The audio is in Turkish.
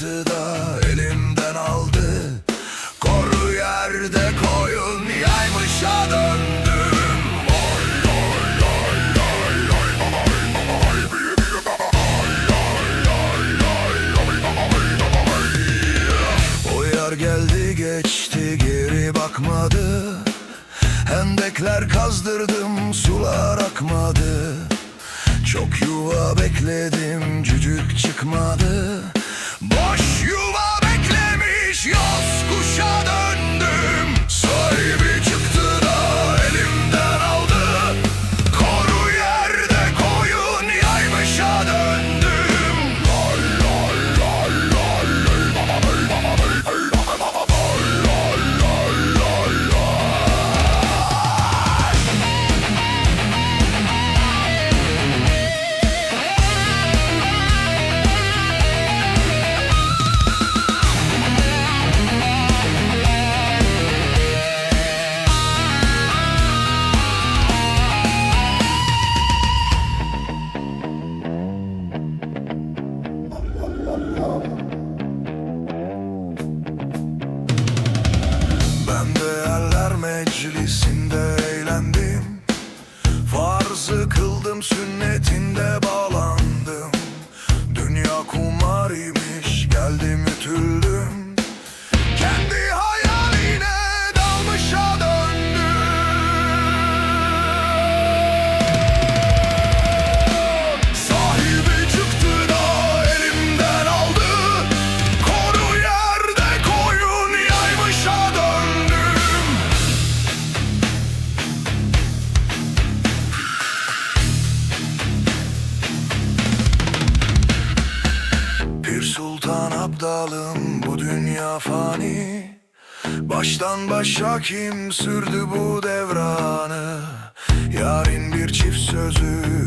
Çıktı da elimden aldı. Koru yerde koyun yaymışa döndüm. O yar geldi geçti geri bakmadı. Hendekler kazdırdım sular akmadı. Çok yuva bekledim cücük çıkmadı Farzı kıldım sünnetinde bağlandım. Dünya kumar Abdalım bu dünya fani. Baştan başa kim sürdü bu devranı? Yarın bir çift sözü